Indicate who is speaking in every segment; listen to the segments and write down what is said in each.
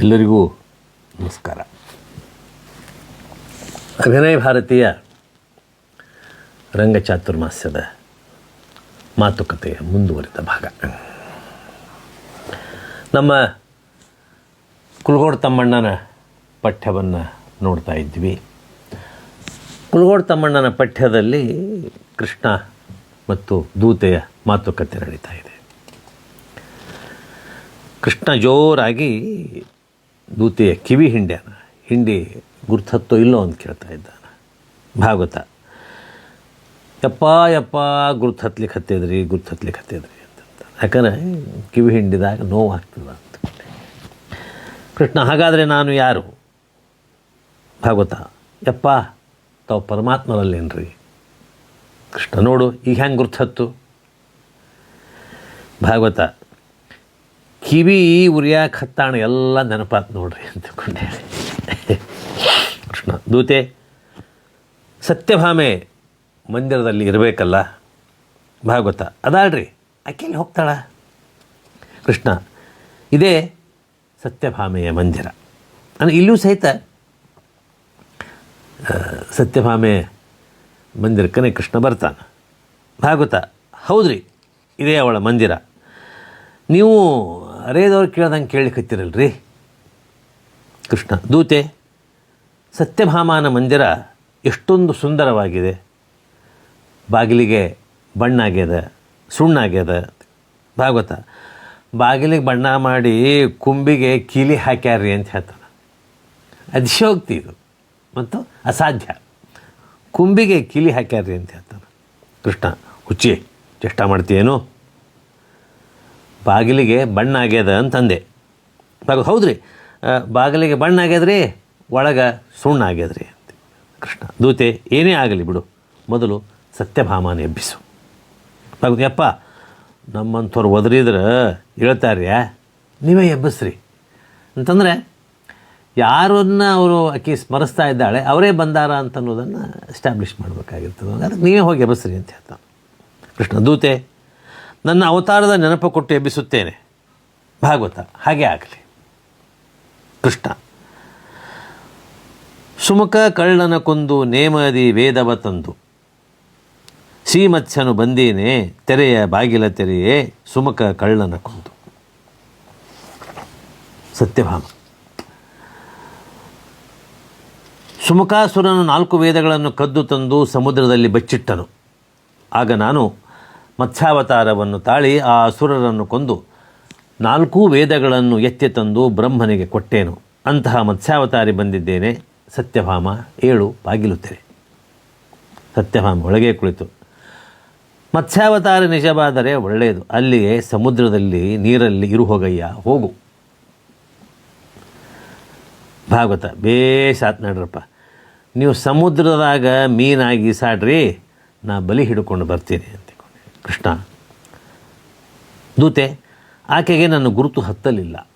Speaker 1: ಎಲ್ಲರಿಗೂ ನಮಸ್ಕಾರ. ಅಭಿನಯ ಭಾರತೀಯ ರಂಗಚಾತುರ್ಮಾಸ್ಯದ ಮಾತುಕತೆಯ ಮುಂದುವರಿದ ಭಾಗ. ನಮ್ಮ ಕುಲಗೋಡ್ ತಮ್ಮಣ್ಣನ ಪಠ್ಯವನ್ನು ನೋಡ್ತಾ ಇದ್ವಿ. ಕುಲಗೋಡ್ ತಮ್ಮಣ್ಣನ ಪಠ್ಯದಲ್ಲಿ ಕೃಷ್ಣ ಮತ್ತು ದೂತೆಯ ಮಾತುಕತೆ ನಡೀತಾ ಇದೆ. ಕೃಷ್ಣ ಜೋರಾಗಿ ದೂತೆಯ ಕಿವಿ ಹಿಂಡ್ಯಾನ ಹಿಂಡಿ ಗುರ್ತತ್ತೋ ಇಲ್ಲೋ ಅಂತ ಕೇಳ್ತಾ ಇದ್ದಾನೆ ಭಾಗವತ. ಯಪ್ಪ ಯಪ್ಪ ಗುರ್ತು ಹತ್ಲಿಕ್ಕೆ ಹತ್ತಿದ್ರಿ ಗುರ್ತು ಹತ್ಲಿಕ್ಕೆ ಹತ್ತಿದ್ರಿ ಅಂತ ಯಾಕಂದರೆ ಕಿವಿ ಹಿಂಡಿದಾಗ ನೋವಾಗ್ತದ ಅಂತ. ಕೃಷ್ಣ, ಹಾಗಾದರೆ ನಾನು ಯಾರು? ಭಾಗವತ. ಯಪ್ಪ, ತಾವು ಪರಮಾತ್ಮರಲ್ಲೇನ್ರಿ? ಕೃಷ್ಣ ನೋಡು, ಈಗ ಹೆಂಗೆ ಗುರುತತ್ತು ಭಾಗವತ. ಕಿವಿ ಉರಿಯಾಕೆ ಹತ್ತಾಣ ಎಲ್ಲ ನೆನಪಾತ್ ನೋಡ್ರಿ ಅಂತ ಕೊಂಡೆ ಕೃಷ್ಣ, ದೂತೆ, ಸತ್ಯಭಾಮೆ ಮಂದಿರದಲ್ಲಿ ಇರಬೇಕಲ್ಲ ಭಾಗವತ ಅದಾಳ್ರಿ ಆಕೆಯಲ್ಲಿ ಹೋಗ್ತಾಳ. ಕೃಷ್ಣ, ಇದೇ ಸತ್ಯಭಾಮೆಯ ಮಂದಿರ. ಅಂದರೆ ಇಲ್ಲೂ ಸಹಿತ ಸತ್ಯಭಾಮೆ ಮಂದಿರಕ್ಕನೇ ಕೃಷ್ಣ ಬರ್ತಾನೆ. ಭಾಗವತ ಹೌದ್ರಿ, ಇದೇ ಅವಳ ಮಂದಿರ. ನೀವು ಅರೇದವ್ರು ಕೇಳ್ದಂಗೆ ರೀ ಕೃಷ್ಣ, ದೂತೆ, ಸತ್ಯಭಾಮಾನ ಮಂದಿರ ಎಷ್ಟೊಂದು ಸುಂದರವಾಗಿದೆ. ಬಾಗಿಲಿಗೆ ಬಣ್ಣ ಆಗ್ಯದ ಸುಣ್ಣಾಗ್ಯದ, ಭಾಗವತ. ಬಾಗಿಲಿಗೆ ಬಣ್ಣ ಮಾಡಿ ಕುಂಬಿಗೆ ಕೀಲಿ ಹಾಕ್ಯಾರ್ರಿ ಅಂತ ಹೇಳ್ತಾರೆ. ಅತಿಶಯೋಕ್ತಿ ಇದು ಮತ್ತು ಅಸಾಧ್ಯ. ಕುಂಬಿಗೆ ಕೀಲಿ ಹಾಕ್ಯಾರ್ರಿ ಅಂತ ಹೇಳ್ತಾರೆ. ಕೃಷ್ಣ, ಹುಚ್ಚಿ, ಚೇಷ್ಟ ಮಾಡ್ತೀಯೇನು? ಬಾಗಿಲಿಗೆ ಬಣ್ಣ ಆಗ್ಯದ ಅಂತಂದೆ. ಬಾಗ ಹೌದ್ರಿ? ಬಾಗಿಲಿಗೆ ಬಣ್ಣ ಆಗ್ಯದ್ರಿ, ಒಳಗೆ ಸುಣ್ಣ ಆಗ್ಯದ್ರಿ ಅಂತ ಕೃಷ್ಣ, ದೂತೆ, ಏನೇ ಆಗಲಿ ಬಿಡು. ಮೊದಲು ಸತ್ಯಭಾಮಾನ ಎಬ್ಬಿಸು. ಬಾಗ ಯಪ್ಪ, ನಮ್ಮಂಥವ್ರು ಒದರಿದ್ರೆ ಹೇಳ್ತಾರ್ಯಾ, ನೀವೇ ಎಬ್ಬಿಸ್ರಿ. ಅಂತಂದರೆ, ಯಾರನ್ನ ಅವರು ಆಕಿ ಸ್ಮರಿಸ್ತಾ ಇದ್ದಾಳೆ, ಅವರೇ ಬಂದಾರ ಅಂತ ಅನ್ನೋದನ್ನು ಎಸ್ಟಾಬ್ಲಿಷ್ ಮಾಡಬೇಕಾಗಿರ್ತದೆ. ಅದಕ್ಕೆ ನೀವೇ ಹೋಗಿ ಎಬ್ಬಿಸ್ರಿ ಅಂತ ಹೇಳ್ತಾನೆ. ಕೃಷ್ಣ, ದೂತೆ ನನ್ನ ಅವತಾರದ ನೆನಪು ಕೊಟ್ಟು ಎಬ್ಬಿಸುತ್ತೇನೆ. ಭಾಗವತ, ಹಾಗೆ ಆಗಲಿ. ಕೃಷ್ಣ. ಸುಮುಖ ಕಳ್ಳನ ಕೊಂದು ನೇಮದಿ ವೇದವ ತಂದು. ಸೀಮತ್ಸನು ಬಂದೇನೆ, ತೆರೆಯ ಬಾಗಿಲ ತೆರೆಯೇ ಸುಮುಖ ಕಳ್ಳನ ಕೊಂದು. ಸತ್ಯಭಾಮ. ಸುಮುಖಾಸುರನು ನಾಲ್ಕು ವೇದಗಳನ್ನು ಕದ್ದು ತಂದು ಸಮುದ್ರದಲ್ಲಿ ಬಚ್ಚಿಟ್ಟನು. ಆಗ ನಾನು ಮತ್ಸ್ಯಾವತಾರವನ್ನು ತಾಳಿ ಆ ಅಸುರರನ್ನು ಕೊಂದು ನಾಲ್ಕೂ ವೇದಗಳನ್ನು ಎತ್ತಿ ತಂದು ಬ್ರಹ್ಮನಿಗೆ ಕೊಟ್ಟೇನು. ಅಂತಹ ಮತ್ಸ್ಯಾವತಾರಿ ಬಂದಿದ್ದೇನೆ. ಸತ್ಯಭಾಮ ಏಳು ಬಾಗಿಲು ತೆರೆ ಸತ್ಯಭಾಮ ಒಳಗೆ ಕುಳಿತು. ಮತ್ಸ್ಯಾವತಾರ ನಿಜವಾದರೆ ಒಳ್ಳೆಯದು. ಅಲ್ಲಿಯೇ ಸಮುದ್ರದಲ್ಲಿ ನೀರಲ್ಲಿ ಇರು ಹೋಗಯ್ಯ ಹೋಗು. ಭಾಗವತ ಬೇಸಾತ್ ನಡ್ರಪ್ಪ. ನೀವು ಸಮುದ್ರದಾಗ ಮೀನಾಗಿ ಸಾಡ್ರಿ, ನಾ ಬಲಿ ಹಿಡ್ಕೊಂಡು ಬರ್ತೀನಿ ಅಂತ. ಕೃಷ್ಣ. ದೂತೆ, ಆಕೆಗೆ ನನ್ನ ಗುರುತು ಹತ್ತಲಿಲ್ಲ.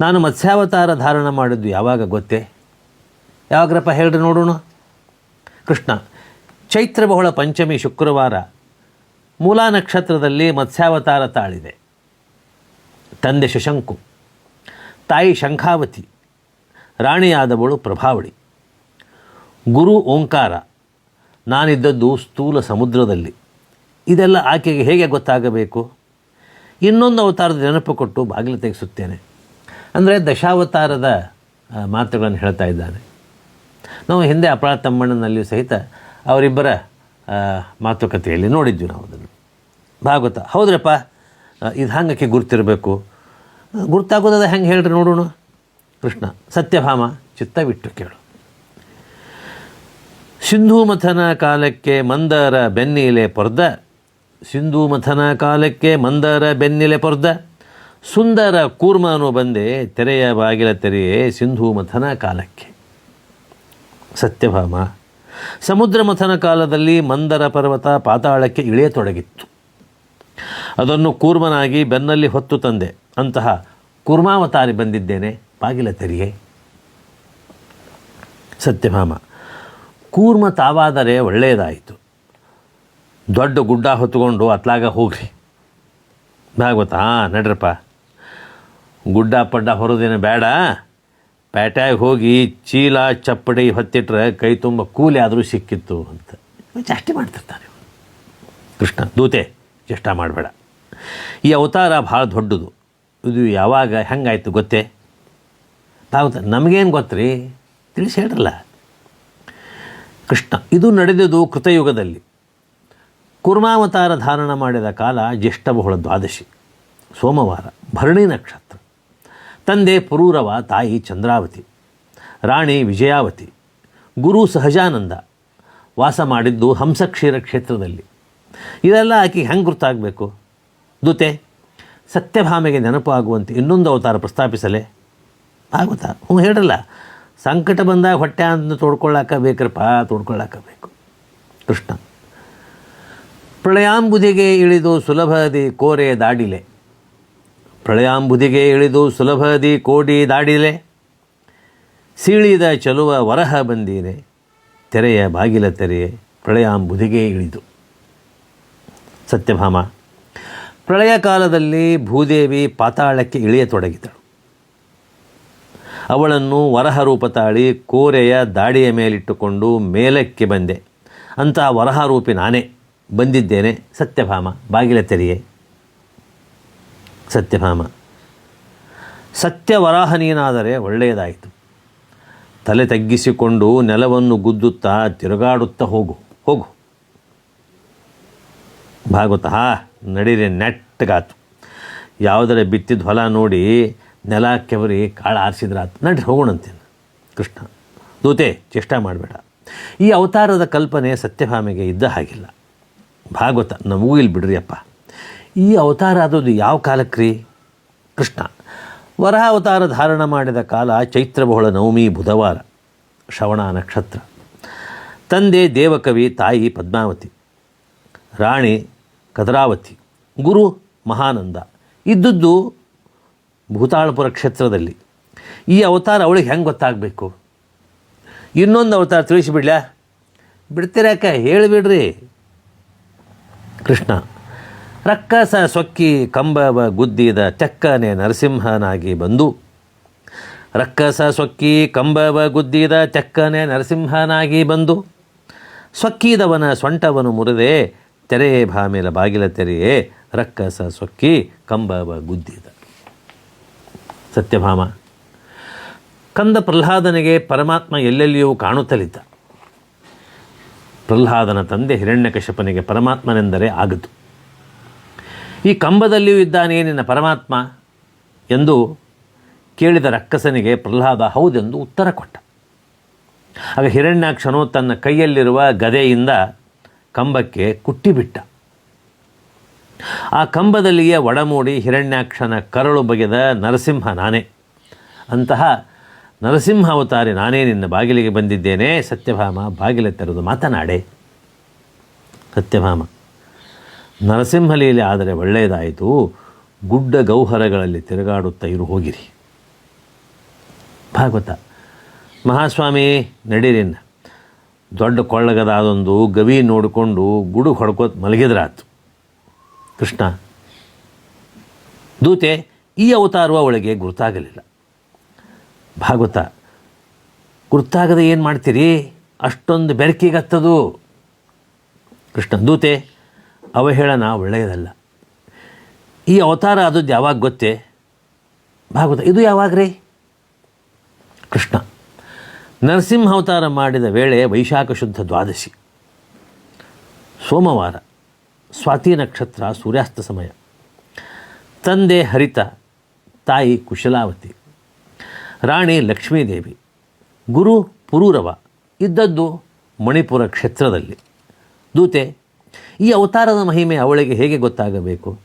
Speaker 1: ನಾನು ಮತ್ಸ್ಯಾವತಾರ ಧಾರಣ ಮಾಡಿದ್ದು ಯಾವಾಗ ಗೊತ್ತೇ? ಯಾವಾಗ್ರಪ್ಪ ಹೇಳ್ರಿ ನೋಡೋಣ. ಕೃಷ್ಣ, ಚೈತ್ರ ಬಹುಳ ಪಂಚಮಿ ಶುಕ್ರವಾರ ಮೂಲಾ ನಕ್ಷತ್ರದಲ್ಲಿ ಮತ್ಸ್ಯಾವತಾರ ತಾಳಿದೆ. ತಂದೆ ಶಶಂಕು, ತಾಯಿ ಶಂಖಾವತಿ, ರಾಣಿಯಾದವಳು ಪ್ರಭಾವಳಿ. ಗುರು ಓಂಕಾರ, ನಾನಿದ್ದದ್ದು ಸ್ಥೂಲ ಸಮುದ್ರದಲ್ಲಿ. ಇದೆಲ್ಲ ಆಕೆಗೆ ಹೇಗೆ ಗೊತ್ತಾಗಬೇಕು? ಇನ್ನೊಂದು ಅವತಾರದ ನೆನಪು ಕೊಟ್ಟು ಬಾಗಿಲು ತೆಗೆಸುತ್ತೇನೆ. ಅಂದರೆ ದಶಾವತಾರದ ಮಾತುಗಳನ್ನು ಹೇಳ್ತಾ ಇದ್ದಾರೆ ನಾವು ಹಿಂದೆ ಅಪರಾಧ ತಮ್ಮಣ್ಣನಲ್ಲಿಯೂ ಸಹಿತ ಅವರಿಬ್ಬರ ಮಾತುಕತೆಯಲ್ಲಿ ನೋಡಿದ್ವಿ ನಾವು ಅದನ್ನು. ಭಾಗವತ, ಹೌದ್ರಪ್ಪ ಇದು ಹಂಗಕ್ಕೆ ಗುರ್ತಿರಬೇಕು. ಗುರ್ತಾಗೋದದ ಹೆಂಗೆ ಹೇಳ್ರಿ ನೋಡೋಣ. ಕೃಷ್ಣ, ಸತ್ಯಭಾಮ, ಚಿತ್ತ ಬಿಟ್ಟು ಕೇಳು. ಸಿಂಧೂ ಮಥನ ಕಾಲಕ್ಕೆ ಮಂದರ ಬೆನ್ನೀಲೆ ಪೊರ್ದ ಸಿಂಧೂ ಮಥನ ಕಾಲಕ್ಕೆ ಮಂದರ ಬೆನ್ನಿಲೆ ಪೊರ್ದ. ಸುಂದರ ಕೂರ್ಮನು ಬಂದೆ, ತೆರೆಯ ಬಾಗಿಲ ತೆರೆಯೇ ಸಿಂಧೂ ಮಥನ ಕಾಲಕ್ಕೆ. ಸತ್ಯಭಾಮ, ಸಮುದ್ರ ಮಥನ ಕಾಲದಲ್ಲಿ ಮಂದರ ಪರ್ವತ ಪಾತಾಳಕ್ಕೆ ಇಳಿಯತೊಡಗಿತ್ತು. ಅದನ್ನು ಕೂರ್ಮನಾಗಿ ಬೆನ್ನಲ್ಲಿ ಹೊತ್ತು ತಂದೆ. ಅಂತಹ ಕೂರ್ಮಾವತಾರಿ ಬಂದಿದ್ದೇನೆ, ಬಾಗಿಲ ತೆರೆಯೇ. ಸತ್ಯಭಾಮ, ಕೂರ್ಮ ತಾವಾದರೆ ಒಳ್ಳೆಯದಾಯಿತು. ದೊಡ್ಡ ಗುಡ್ಡ ಹೊತ್ಕೊಂಡು ಅತ್ಲಾಗ ಹೋಗ್ರಿ. ಭಾಗವತ ಹಾಂ, ನಡ್ರಪ್ಪ. ಗುಡ್ಡ ಪಡ್ಡ ಹೊರೋದೇನು ಬೇಡ. ಪೇಟ್ಯಾಗ ಹೋಗಿ ಚೀಲ, ಚಪ್ಪಡಿ ಹೊತ್ತಿಟ್ರೆ ಕೈ ತುಂಬ ಕೂಲಿ ಆದರೂ ಸಿಕ್ಕಿತ್ತು ಅಂತ. ಜಾಸ್ತಿ ಮಾಡ್ತಿರ್ತಾನೆ. ಕೃಷ್ಣ, ದೂತೆ, ಚೇಷ್ಟ ಮಾಡಬೇಡ. ಈ ಅವತಾರ ಭಾಳ ದೊಡ್ಡದು. ಇದು ಯಾವಾಗ ಹೆಂಗಾಯ್ತು ಗೊತ್ತೇ? ಭಾಗವತ ನಮಗೇನು ಗೊತ್ತ್ರಿ? ತಿಳಿಸಿ ಹೇಳ್ರಲ್ಲ. ಕೃಷ್ಣ, ಇದು ನಡೆದಿದ್ದು ಕೃತಯುಗದಲ್ಲಿ. ಕುರ್ಮಾವತಾರ ಧಾರಣ ಮಾಡಿದ ಕಾಲ ಜ್ಯೇಷ್ಠ ಬಹುಳ ದ್ವಾದಶಿ ಸೋಮವಾರ, ಭರಣಿ ನಕ್ಷತ್ರ. ತಂದೆ ಪುರೂರವ, ತಾಯಿ ಚಂದ್ರಾವತಿ, ರಾಣಿ ವಿಜಯಾವತಿ, ಗುರು ಸಹಜಾನಂದ, ವಾಸ ಮಾಡಿದ್ದು ಹಂಸಕ್ಷೀರ ಕ್ಷೇತ್ರದಲ್ಲಿ. ಇದೆಲ್ಲ ಆಕೆ ಹೆಂಗೆ ಗೊತ್ತಾಗಬೇಕು ದೂತೆ, ಸತ್ಯಭಾಮೆಗೆ ನೆನಪು ಆಗುವಂತೆ ಇನ್ನೊಂದು ಅವತಾರ ಪ್ರಸ್ತಾಪಿಸಲೇ? ಆಗುತ್ತಾ? ಹ್ಞೂ ಹೇಳಲ್ಲ ಸಂಕಟ ಬಂದಾಗ ಹೊಟ್ಟೆ ಅಂತ ತೋಡ್ಕೊಳ್ಳಾಕ ಬೇಕ್ರಪ್ಪ ತೋಡ್ಕೊಳ್ಳಾಕ ಬೇಕು. ಕೃಷ್ಣ. ಪ್ರಳಯಾಂಬುದಿಗೆ ಇಳಿದು ಸುಲಭದಿ ಕೋರೆ ದಾಡಿಲೆ. ಪ್ರಳಯಾಂಬುದಿಗೆ ಇಳಿದು ಸುಲಭದಿ ಕೋಡಿ ದಾಡಿಲೆ. ಸೀಳಿದ ಚಲುವ ವರಹ ಬಂದೀರೆ, ತೆರೆಯ ಬಾಗಿಲ ತೆರೆಯೇ ಪ್ರಳಯಾಂಬುದಿಗೆ ಇಳಿದು. ಸತ್ಯಭಾಮ, ಪ್ರಳಯ ಕಾಲದಲ್ಲಿ ಭೂದೇವಿ ಪಾತಾಳಕ್ಕೆ ಇಳಿಯತೊಡಗಿದಳು. ಅವಳನ್ನು ವರಹ ರೂಪ ತಾಳಿ ಕೋರೆಯ ದಾಡಿಯ ಮೇಲಿಟ್ಟುಕೊಂಡು ಮೇಲಕ್ಕೆ ಬಂದೆ. ಅಂತಹ ವರಹ ರೂಪಿ ನಾನೇ. ಬಂದಿದ್ದೇನೆ. ಸತ್ಯಭಾಮ, ಬಾಗಿಲ ತೆರೆಯೇ. ಸತ್ಯಭಾಮ. ನೀನಾದರೆ ಒಳ್ಳೆಯದಾಯಿತು. ತಲೆ ತಗ್ಗಿಸಿಕೊಂಡು ನೆಲವನ್ನು ಗುದ್ದುತ್ತಾ ತಿರುಗಾಡುತ್ತಾ ಹೋಗು ಹೋಗು. ಭಾಗವತ ನಡೀರಿ ನೆಟ್ಟಗಾತು ಯಾವುದರ ಬಿತ್ತಿದ ಹೊಲ ನೋಡಿ ನೆಲ ಕೆವರಿ ಕಾಳು ಆರಿಸಿದ್ರಾತು. ನಡ್ರಿ ಹೋಗೋಣಂತೇನು ಕೃಷ್ಣ, ದೂತೆ, ಚೇಷ್ಟ ಮಾಡಬೇಡ. ಈ ಅವತಾರದ ಕಲ್ಪನೆ ಸತ್ಯಭಾಮೆಗೆ ಇದ್ದ ಹಾಗಿಲ್ಲ. ಭಾಗವತ ನಮಗೂ ಇಲ್ಲಿ ಬಿಡ್ರಿಯಪ್ಪ ಈ ಅವತಾರ ಆದದ್ದು ಯಾವ ಕಾಲಕ್ರಿ? ಕೃಷ್ಣ. ವರಹ ಅವತಾರ ಧಾರಣ ಮಾಡಿದ ಕಾಲ ಚೈತ್ರ, ಬಹುಳ, ನವಮಿ, ಬುಧವಾರ, ಶ್ರವಣ ನಕ್ಷತ್ರ. ತಂದೆ, ದೇವಕವಿ, ತಾಯಿ, ಪದ್ಮಾವತಿ. ರಾಣಿ, ಕದರಾವತಿ. ಗುರು, ಮಹಾನಂದ. ಇದ್ದದ್ದು ಭೂತಾಳಪುರ ಕ್ಷೇತ್ರದಲ್ಲಿ. ಈ ಅವತಾರ ಅವಳಿಗೆ ಹೆಂಗೆ ಗೊತ್ತಾಗಬೇಕು? ಇನ್ನೊಂದು ಅವತಾರ ತಿಳಿಸಿಬಿಡ್ಲ ಬಿಡ್ತೀರಾಕ ಹೇಳಿಬಿಡ್ರಿ. ಕೃಷ್ಣ. ರಕ್ಕಸ ಸೊಕ್ಕಿ ಕಂಬವ ಗುದ್ದಿದ ಚಕ್ಕನೆ ನರಸಿಂಹನಾಗಿ ಬಂದು, ರಕ್ಕಸ ಸೊಕ್ಕಿ ಕಂಬವ ಗುದ್ದಿದ ಚಕ್ಕನೆ ನರಸಿಂಹನಾಗಿ ಬಂದು, ಸೊಕ್ಕಿದವನ ಸೊಂಟವನು ಮುರಿದೇ ತೆರೆಯೇ ಭಾಮಿಲ ಬಾಗಿಲ ತೆರೆಯೇ ರಕ್ಕಸ ಸೊಕ್ಕಿ ಕಂಬವ ಗುದ್ದಿದ. ಸತ್ಯಭಾಮ, ಕಂದ ಪ್ರಹ್ಲಾದನಿಗೆ ಪರಮಾತ್ಮ ಎಲ್ಲೆಲ್ಲಿಯೂ ಕಾಣುತ್ತಲಿದ್ದ. ಪ್ರಹ್ಲಾದನ ತಂದೆ ಹಿರಣ್ಯಕಶಪನಿಗೆ ಪರಮಾತ್ಮನೆಂದರೆ ಆಗದು. ಈ ಕಂಬದಲ್ಲಿಯೂ ಇದ್ದಾನೆ ನಿನ್ನ ಪರಮಾತ್ಮ ಎಂದು ಕೇಳಿದ ರಕ್ಕಸನಿಗೆ ಪ್ರಹ್ಲಾದ ಹೌದೆಂದು ಉತ್ತರ ಕೊಟ್ಟ. ಆಗ ಹಿರಣ್ಯಾಕ್ಷನು ತನ್ನ ಕೈಯಲ್ಲಿರುವ ಗದೆಯಿಂದ ಕಂಬಕ್ಕೆ ಕುಟ್ಟಿಬಿಟ್ಟ. ಆ ಕಂಬದಲ್ಲಿಯೇ ಒಡಮೂಡಿ ಹಿರಣ್ಯಾಕ್ಷನ ಕರಳು ಬಗೆದ ನರಸಿಂಹ ನಾನೇ. ಅಂತಹ ನರಸಿಂಹ ಅವತಾರಿ, ನಾನೇ ನಿನ್ನ ಬಾಗಿಲಿಗೆ ಬಂದಿದ್ದೇನೆ. ಸತ್ಯಭಾಮ, ಬಾಗಿಲೆ ತೆರೆದು ಮಾತನಾಡೆ. ಸತ್ಯಭಾಮ ನರಸಿಂಹಲೀಲೆ ಆದರೆ ಒಳ್ಳೆಯದಾಯಿತು. ಗುಡ್ಡ ಗೌಹರಗಳಲ್ಲಿ ತಿರುಗಾಡುತ್ತಾ ಇರು, ಹೋಗಿರಿ. ಭಾಗವತ, ಮಹಾಸ್ವಾಮಿ ನಡೀರಿನ್ನ ದೊಡ್ಡ ಕೊಳ್ಳಗದಾದೊಂದು ಗವಿ ನೋಡಿಕೊಂಡು ಗುಡು ಹೊಡ್ಕೋತ ಮಲಗಿದ್ರಾತು. ಕೃಷ್ಣ, ದೂತೆ, ಈ ಅವತಾರವ ಒಳಗೆ ಗುರುತಾಗಲಿಲ್ಲ. ಭಾಗವತ, ಗುರ್ತಾಗದೆ ಏನು ಮಾಡ್ತೀರಿ? ಅಷ್ಟೊಂದು ಬೆರಕಿಗತ್ತದು. ಕೃಷ್ಣ ದೂತೆ, ಅವಹೇಳನ ಒಳ್ಳೆಯದಲ್ಲ. ಈ ಅವತಾರ ಆದದ್ದು ಯಾವಾಗ ಗೊತ್ತೇ? ಭಾಗವತ, ಇದು ಯಾವಾಗ ರೀ ಕೃಷ್ಣ, ನರಸಿಂಹ ಅವತಾರ ಮಾಡಿದ ವೇಳೆ ವೈಶಾಖ ಶುದ್ಧ ದ್ವಾದಶಿ. ಸೋಮವಾರ, ಸ್ವಾತಿ ನಕ್ಷತ್ರ ಸೂರ್ಯಾಸ್ತ ಸಮಯ. ತಂದೆ ಹರಿತ, ತಾಯಿ ಕುಶಲಾವತಿ. ರಾಣಿ ಲಕ್ಷ್ಮೀದೇವಿ. ಗುರು ಪುರೂರವ ಇದ್ದದ್ದು ಮಣಿಪುರ ಕ್ಷೇತ್ರದಲ್ಲಿ. ದೂತೆ, ಈ ಅವತಾರದ ಮಹಿಮೆ ಅವಳಿಗೆ ಹೇಗೆ ಗೊತ್ತಾಗಬೇಕು?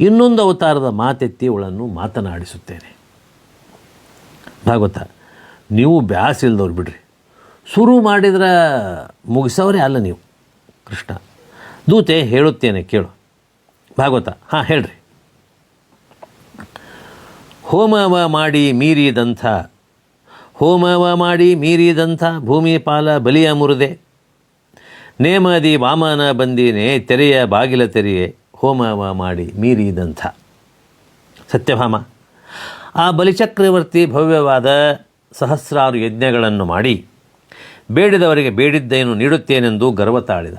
Speaker 1: ಇನ್ನೊಂದು ಅವತಾರದ ಮಾತೆತ್ತಿ ಅವಳನ್ನು ಮಾತನಾಡಿಸುತ್ತೇನೆ. ಭಾಗವತ, ನೀವು ಬ್ಯಾಸಿಲ್ದವ್ರು ಬಿಡ್ರಿ. ಶುರು ಮಾಡಿದ್ರೆ ಮುಗಿಸೋರೇ ಅಲ್ಲ ನೀವು. ಕೃಷ್ಣ, ದೂತೆ ಹೇಳುತ್ತೇನೆ ಕೇಳು. ಭಾಗವತ, ಹಾಂ ಹೇಳ್ರಿ. ಹೋಮವ ಮಾಡಿ ಮೀರಿದಂಥ, ಹೋಮವ ಮಾಡಿ ಮೀರಿದಂಥ ಭೂಮಿಪಾಲ ಬಲಿಯ ಮುರಿದೆ. ನೇಮದಿ ವಾಮನ ಬಂದೀನೆ ತೆರೆಯ ಬಾಗಿಲ ತೆರೆಯೇ ಹೋಮವ ಮಾಡಿ ಮೀರಿದಂಥ. ಸತ್ಯಭಾಮ, ಆ ಬಲಿಚಕ್ರವರ್ತಿ ಭವ್ಯವಾದ ಸಹಸ್ರಾರು ಯಜ್ಞಗಳನ್ನು ಮಾಡಿ ಬೇಡಿದವರಿಗೆ ಬೇಡಿದ್ದೇನು ನೀಡುತ್ತೇನೆಂದು ಗರ್ವ ತಾಳಿದ.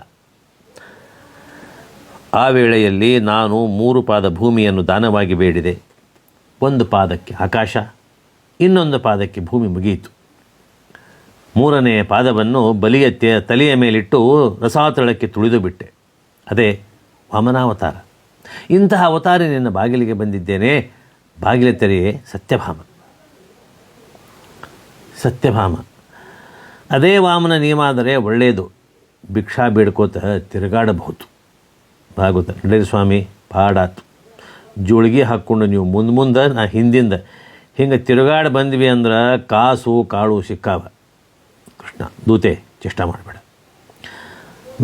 Speaker 1: ಆ ವೇಳೆಯಲ್ಲಿ ನಾನು ಮೂರು ಪಾದ ಭೂಮಿಯನ್ನು ದಾನವಾಗಿ ಬೇಡಿದೆ. ಒಂದು ಪಾದಕ್ಕೆ ಆಕಾಶ, ಇನ್ನೊಂದು ಪಾದಕ್ಕೆ ಭೂಮಿ ಮುಗಿಯಿತು. ಮೂರನೆಯ ಪಾದವನ್ನು ಬಲಿಯ ತಲೆಯ ಮೇಲಿಟ್ಟು ರಸಾತಳಕ್ಕೆ ತುಳಿದು ಬಿಟ್ಟೆ. ಅದೇ ವಾಮನಾವತಾರ. ಇಂತಹ ಅವತಾರ ನಿನ್ನ ಬಾಗಿಲಿಗೆ ಬಂದಿದ್ದೇನೆ, ಬಾಗಿಲ ತೆರೆಯೇ ಸತ್ಯಭಾಮ. ಸತ್ಯಭಾಮ. ಅದೇ ವಾಮನ ನಿಯಮ ಆದರೆ ಒಳ್ಳೆಯದು ಭಿಕ್ಷಾ ಬೇಡ್ಕೋತ ತಿರುಗಾಡಬಹುದು. ಭಾಗವತ ಸ್ವಾಮಿ, ಪಾಡಾತು. ಜೋಳಿಗೆ ಹಾಕ್ಕೊಂಡು ನೀವು ಮುಂದೆ ಮುಂದೆ, ನಾ ಹಿಂದಿಂದ. ಹಿಂಗೆ ತಿರುಗಾಡಿ ಬಂದ್ವಿ ಅಂದ್ರೆ ಕಾಸು, ಕಾಳು ಸಿಕ್ಕಾವ. ಕೃಷ್ಣ, ದೂತೆ, ಚೇಷ್ಟ ಮಾಡಬೇಡ.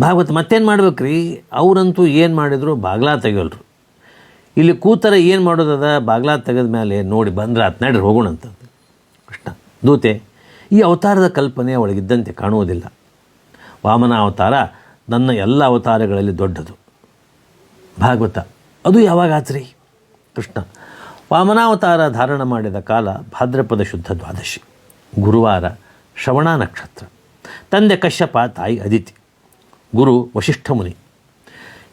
Speaker 1: ಭಾಗವತ ಮತ್ತೇನು ಮಾಡ್ಬೇಕ್ರಿ? ಅವರಂತೂ ಏನು ಮಾಡಿದ್ರು? ಬಾಗ್ಲಾ ತೆಗಿಯಲ್ರು. ಇಲ್ಲಿ ಕೂತರ ಏನು ಮಾಡೋದದ? ಬಾಗ್ಲಾ ತೆಗೆದ ಮೇಲೆ ನೋಡಿ ಬಂದ್ರೆ ಆತ್, ನಡ್ರಿ ಹೋಗೋಣ ಅಂತಂದು. ಕೃಷ್ಣ, ದೂತೆ, ಈ ಅವತಾರದ ಕಲ್ಪನೆ ಅವಳಿಗಿದ್ದಂತೆ ಕಾಣುವುದಿಲ್ಲ. ವಾಮನ ಅವತಾರ ನನ್ನ ಎಲ್ಲ ಅವತಾರಗಳಲ್ಲಿ ದೊಡ್ಡದು. ಭಾಗವತ, ಅದು ಯಾವಾಗ ಆತ್ರಿ? ಕೃಷ್ಣ. ವಾಮನಾವತಾರ ಧಾರಣ ಮಾಡಿದ ಕಾಲ ಭಾದ್ರಪದ ಶುದ್ಧ ದ್ವಾದಶಿ. ಗುರುವಾರ ಶ್ರವಣ ನಕ್ಷತ್ರ. ತಂದೆ ಕಶ್ಯಪ, ತಾಯಿ ಅದಿತಿ ಗುರು ವಶಿಷ್ಠ ಮುನಿ.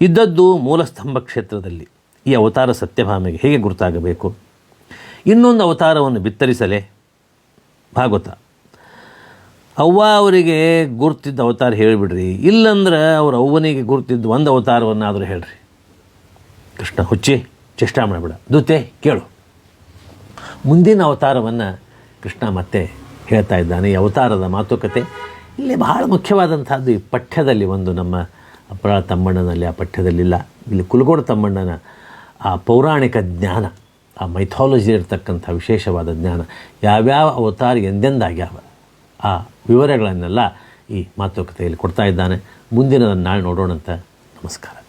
Speaker 1: ಇದ್ದದ್ದು ಮೂಲಸ್ತಂಭ ಕ್ಷೇತ್ರದಲ್ಲಿ. ಈ ಅವತಾರ ಸತ್ಯಭಾಮೆಗೆ ಹೇಗೆ ಗುರುತಾಗಬೇಕು? ಇನ್ನೊಂದು ಅವತಾರವನ್ನು ಬಿತ್ತರಿಸಲೇ? ಭಾಗವತ. ಅವ್ವ ಅವರಿಗೆ ಗುರುತಿದ್ದ ಅವತಾರ ಹೇಳಿಬಿಡ್ರಿ. ಇಲ್ಲಂದ್ರೆ ಅವ್ರ ಅವ್ವನಿಗೆ ಗುರುತಿದ್ದ ಒಂದು ಅವತಾರವನ್ನಾದರೂ ಹೇಳ್ರಿ. ಕೃಷ್ಣ, ಹುಚ್ಚಿ. ಚೇಷ್ಟ ಮಾಡಬೇಡ. ದೂತೆ, ಕೇಳು. ಮುಂದಿನ ಅವತಾರವನ್ನು ಕೃಷ್ಣ ಮತ್ತೆ ಹೇಳ್ತಾ ಇದ್ದಾನೆ. ಈ ಅವತಾರದ ಮಾತುಕತೆ ಇಲ್ಲಿ ಬಹಳ ಮುಖ್ಯವಾದಂಥದ್ದು ಈ ಪಠ್ಯದಲ್ಲಿ ಒಂದು ನಮ್ಮ ಅಪರಾಳ ತಮ್ಮಣ್ಣನಲ್ಲಿ ಆ ಪಠ್ಯದಲ್ಲಿಲ್ಲ. ಇಲ್ಲಿ ಕುಲಗೋಡ ತಮ್ಮಣ್ಣನ ಆ ಪೌರಾಣಿಕ ಜ್ಞಾನ, ಆ ಮೈಥಾಲಜಿ ಇರತಕ್ಕಂಥ ವಿಶೇಷವಾದ ಜ್ಞಾನ ಯಾವ್ಯಾವ ಅವತಾರ ಎಂದೆಂದಾಗ್ಯಾವ ಆ ವಿವರಗಳನ್ನೆಲ್ಲ ಈ ಮಾತುಕತೆಯಲ್ಲಿ ಕೊಡ್ತಾ ಇದ್ದಾನೆ. ಮುಂದಿನದನ್ನು ನಾಳೆ ನೋಡೋಣಂತ ನಮಸ್ಕಾರ.